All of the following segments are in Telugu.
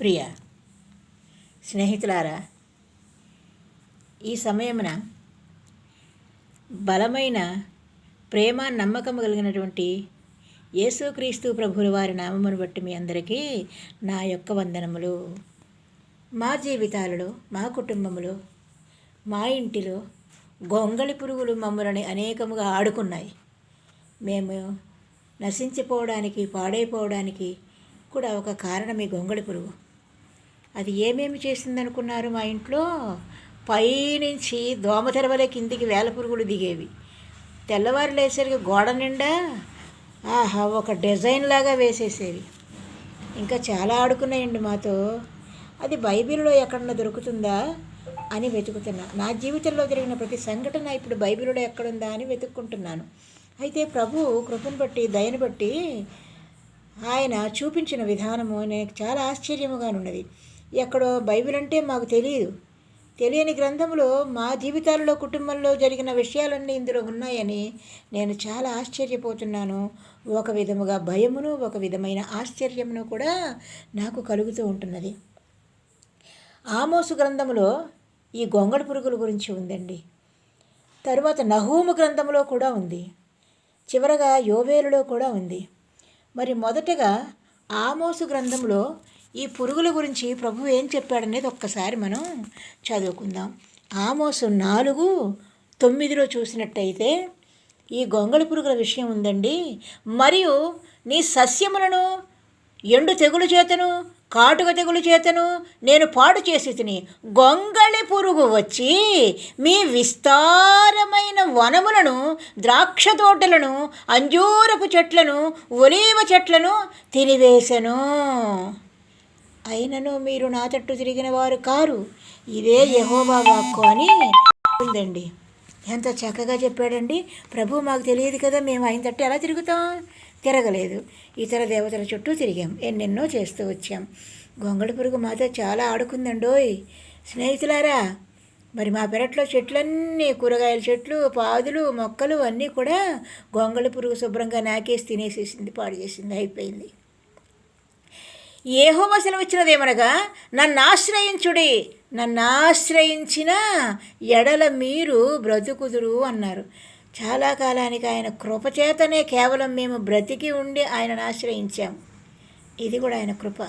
ప్రియ స్నేహితులారా ఈ సమయమున బలమైన ప్రేమ నమ్మకం కలిగినటువంటి యేసుక్రీస్తు ప్రభుల వారి నామమును బట్టి మీ అందరికీ నా యొక్క వందనములు. మా జీవితాలలో మా కుటుంబంలో మా ఇంటిలో గొంగళి పురుగులు మమ్మల్ని అనేకముగా ఆడుకున్నాయి. మేము నశించిపోవడానికి పాడైపోవడానికి కూడా ఒక కారణం ఈ గొంగళి పురుగు. అది ఏమేమి చేసిందనుకున్నారు మా ఇంట్లో? పైనుంచి దోమ తెరవలే కిందికి వేల పురుగులు దిగేవి. తెల్లవారు లేసరికి గోడ నిండా ఆహా ఒక డిజైన్ లాగా వేసేసేవి. ఇంకా చాలా ఆడుకున్నాయండి మాతో. అది బైబిల్లో ఎక్కడన్నా దొరుకుతుందా అని వెతుకుతున్నా. నా జీవితంలో జరిగిన ప్రతి సంఘటన ఇప్పుడు బైబిల్లో ఎక్కడుందా అని వెతుక్కుంటున్నాను. అయితే ప్రభు కృపను బట్టి దయను బట్టి ఆయన చూపించిన విధానము నాకు చాలా ఆశ్చర్యముగా ఉన్నది ఎక్కడో బైబిల్ అంటే మాకు తెలియదు తెలియని గ్రంథంలో మా జీవితాలలో కుటుంబంలో జరిగిన విషయాలన్నీ ఇందులో ఉన్నాయని నేను చాలా ఆశ్చర్యపోతున్నాను. ఒక విధముగా భయమును ఒక విధమైన ఆశ్చర్యమును కూడా నాకు కలుగుతూ ఉంటున్నది. ఆమోసు గ్రంథములో ఈ గొంగళి పురుగుల గురించి ఉందండి. తరువాత నహూము గ్రంథంలో కూడా ఉంది. చివరగా యోవేలులో కూడా ఉంది. మరి మొదటగా ఆమోసు గ్రంథంలో ఈ పురుగుల గురించి ప్రభు ఏం చెప్పాడనేది ఒక్కసారి మనం చదువుకుందాం. ఆమోసు నాలుగు తొమ్మిదిలో చూసినట్టయితే ఈ గొంగళి పురుగుల విషయం ఉందండి. మరియు నీ సస్యములను ఎండు తెగులు చేతను కాటుక తెగులు చేతను నేను పాడు చేసి తిని గొంగళి పురుగు వచ్చి మీ విస్తారమైన వనములను ద్రాక్ష తోటలను అంజూరపు చెట్లను ఒలీవ చెట్లను తినివేశను. అయినను మీరు నా తట్టు తిరిగిన వారు కారు. ఇదే యహోబా వాక్కు అని ఉందండి ఎంత చక్కగా చెప్పాడండి. ప్రభు మాకు తెలియదు కదా మేము ఆయన తట్టు ఎలా తిరుగుతాం? తిరగలేదు. ఇతర దేవతల చుట్టూ తిరిగాం. ఎన్నెన్నో చేస్తూ వచ్చాం. గొంగళి పురుగు మాతో చాలా ఆడుకుందండోయ్. స్నేహితులారా మరి మా పెరట్లో చెట్లన్నీ కూరగాయల చెట్లు పాదులు మొక్కలు అన్నీ కూడా గొంగళి పురుగు శుభ్రంగా నాకేసి తినేసేసింది పాడు చేసింది అయిపోయింది. ఏహోవ సెలవిచ్చినదేమనగా నన్ను ఆశ్రయించుడి నన్ను ఆశ్రయించిన ఎడల మీరు బ్రతుకుదురు అన్నారు. చాలా కాలానికి ఆయన కృపచేతనే కేవలం మేము బ్రతికి ఉండి ఆయనను ఆశ్రయించాం. ఇది కూడా ఆయన కృప.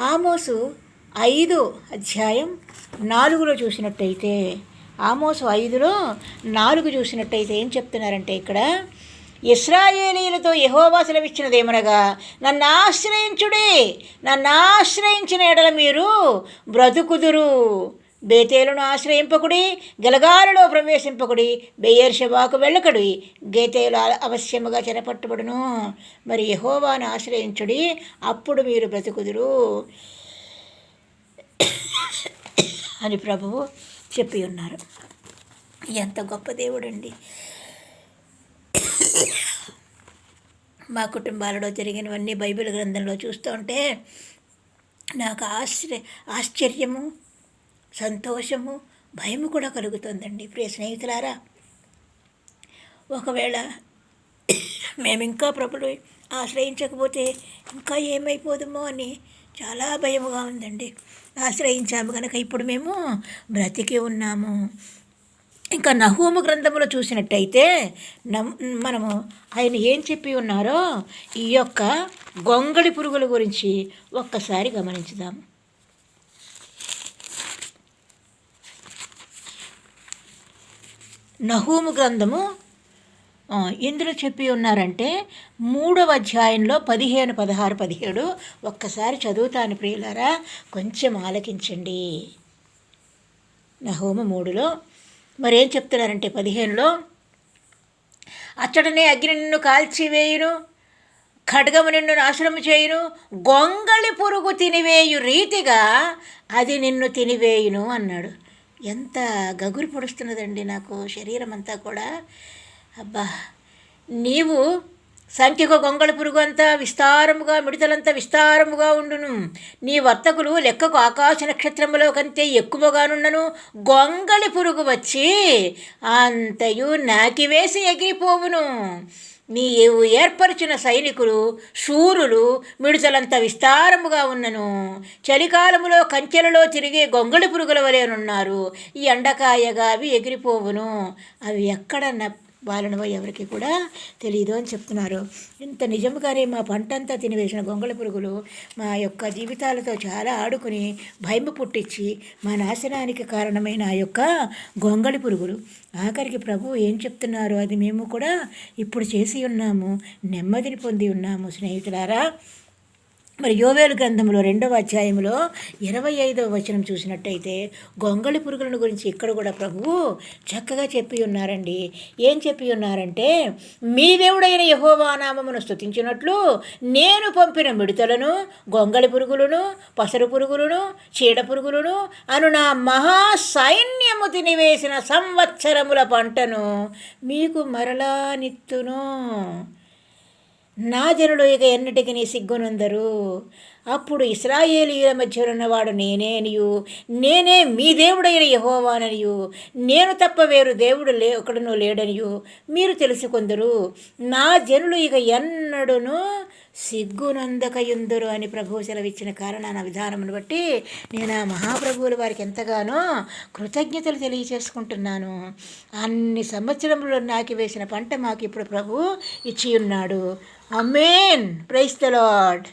ఆమోసు ఐదు అధ్యాయం నాలుగులో చూసినట్టయితే ఆమోసు ఐదులో నాలుగు చూసినట్టయితే ఏం చెప్తున్నారంటే ఇక్కడ ఇస్రాయేలీలతో యహోవా సెలవిచ్చినదేమనగా నన్ను ఆశ్రయించుడే నన్ను ఆశ్రయించిన ఎడల మీరు బ్రతుకుదురు. బేతేలను ఆశ్రయింపకుడి గలగాలలో ప్రవేశింపకుడి బెయ్యర్షబాకు వెళ్ళకడి గేతేలు అవశ్యముగా చెరపట్టుబడును. మరి యహోవాను ఆశ్రయించుడి అప్పుడు మీరు బ్రతుకుదురు. అని ప్రభువు చెప్పి ఉన్నారు. ఎంత గొప్ప దేవుడండి. మా కుటుంబాలలో జరిగినవన్నీ బైబిల్ గ్రంథంలో చూస్తుంటే నాకు ఆశ్చర్య ఆశ్చర్యము సంతోషము భయము కూడా కలుగుతుందండి. ప్రియ స్నేహితులారా ఒకవేళ మేము ఇంకా ప్రభులు ఆశ్రయించకపోతే ఇంకా ఏమైపోదుమో అని చాలా భయముగా ఉందండి. ఆశ్రయించాము కనుక ఇప్పుడు మేము బ్రతికి ఉన్నాము. ఇంకా నహూము గ్రంథంలో చూసినట్టయితే నమ్ మనము ఆయన ఏం చెప్పి ఉన్నారో ఈ యొక్క గొంగళి పురుగుల గురించి ఒక్కసారి గమనించుదాం. నహూము గ్రంథము ఎందులో చెప్పి ఉన్నారంటే మూడవ అధ్యాయంలో పదిహేను పదహారు పదిహేడు ఒక్కసారి చదువుతాను ప్రియులారా కొంచెం ఆలకించండి. నహోము మూడులో మరేం చెప్తున్నారంటే పదిహేనులో అచ్చటనే అగ్ని నిన్ను కాల్చివేయును ఖడ్గము నిన్ను నాశనము చేయును గొంగళి పురుగు తినివేయు రీతిగా అది నిన్ను తినివేయును అన్నాడు. ఎంత గగురు పొడుస్తున్నదండి నాకు శరీరం అంతా కూడా. అబ్బా నీవు సంఖ్యకు గొంగళ పురుగు అంతా విస్తారముగా మిడతలంతా విస్తారముగా ఉండును. నీ వర్తకులు లెక్కకు ఆకాశ నక్షత్రములో కంటే ఎక్కువగానున్నను. గొంగళి పురుగు వచ్చి అంతయు నాకివేసి ఎగిరిపోవును. నీవు ఏర్పరిచిన సైనికులు శూరులు మిడుతలంత విస్తారముగా ఉన్నను. చలికాలములో కంచెలలో తిరిగే గొంగళి పురుగుల వలెనున్నారు. ఈ ఎండకాయగా అవి ఎగిరిపోవును. అవి ఎక్కడ న ఎవరికి కూడా తెలియదు అని చెప్తున్నారు. ఇంత నిజముగానే మా పంట అంతా తినివేసిన గొంగళ పురుగులు మా యొక్క జీవితాలతో చాలా ఆడుకుని భయం పుట్టించి మా నాశనానికి కారణమైన ఆ యొక్క గొంగళి పురుగులు. ఆఖరికి ప్రభు ఏం చెప్తున్నారు? అది మేము కూడా ఇప్పుడు చేసి ఉన్నాము నెమ్మదిని పొంది ఉన్నాము స్నేహితులారా. మరి యోవేలు గ్రంథంలో రెండవ అధ్యాయంలో ఇరవై ఐదవ వచనం చూసినట్టయితే గొంగళి పురుగులను గురించి ఇక్కడ కూడా ప్రభువు చక్కగా చెప్పి ఉన్నారండి. ఏం చెప్పి ఉన్నారంటే మీ దేవుడైన యహోవా నామమును స్తుతించినట్లు నేను పంపిన మిడతలను గొంగళి పురుగులను పసరు పురుగులను చీడ పురుగులను అను నా మహా సైన్యము తినివేసిన సంవత్సరముల పంటను మీకు మరలా నిత్తును. నా జనులు ఇక ఎన్నటికి నీ సిగ్గునందరు? అప్పుడు ఇస్రాయేలీల మధ్య ఉన్నవాడు నేనేనియు నేనే మీ దేవుడైన యహోవాననియు. నేను తప్ప వేరు దేవుడు లే ఒకడును లేడనియు. మీరు తెలుసుకొందరు నా జనులు ఇక ఎన్నడును సిగ్గునందకయుందరు అని ప్రభువు సెలవిచ్చిన కారణాన విధానమును బట్టి నేను ఆ మహాప్రభువుల వారికి ఎంతగానో కృతజ్ఞతలు తెలియచేసుకుంటున్నాను. అన్ని సంవత్సరములు నాకి వేసిన పంట మాకు ఇప్పుడు ప్రభు ఇచ్చి ఉన్నాడు అమేన్ ప్రైస్ ద లాడ్